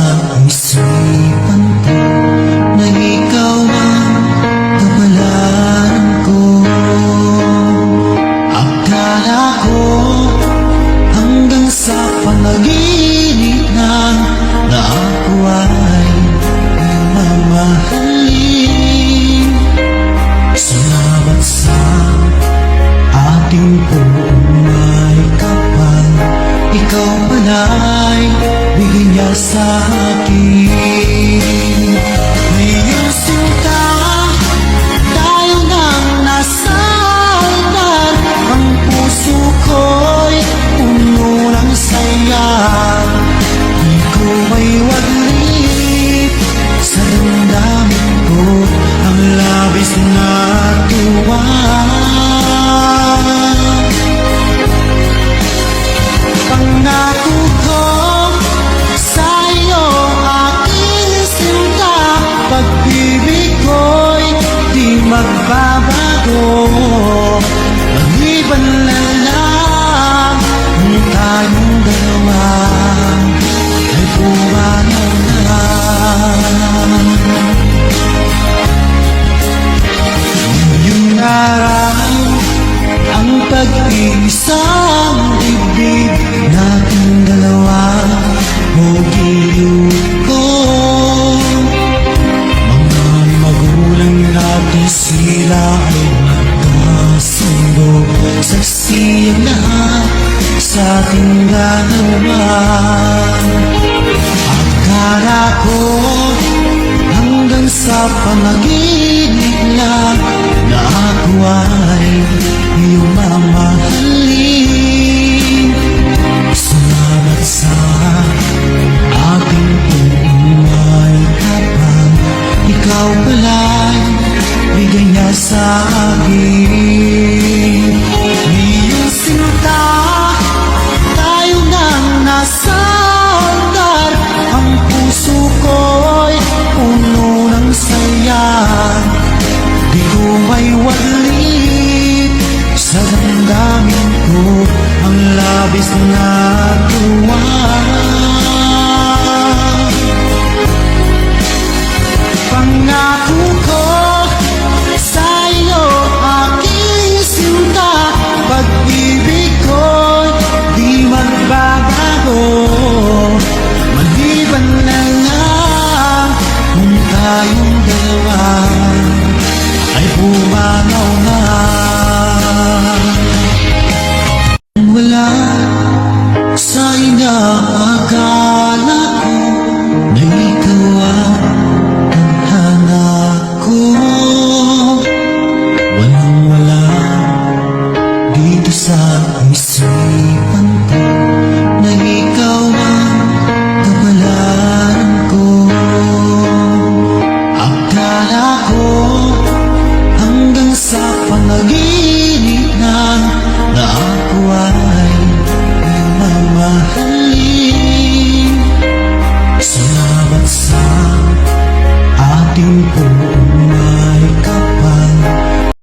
Naisipan ko na ikaw ang kabalaran ko. Akala ko hanggang sa panaginip na Na ako ay mamahalin Salamat sa ating puumay kapal Ikaw pala'y sa ating dalawa Akala ko hanggang sa panaginip lang na ako ay iyong mamahalin. Salamat sa aking umay kapag ikaw pala'y bigay niya sa akin labis na Naitawa ang ko. Walang wala dito sa isipan ko. Na ikaw ang ko. Akala ko hanggang sa panaginip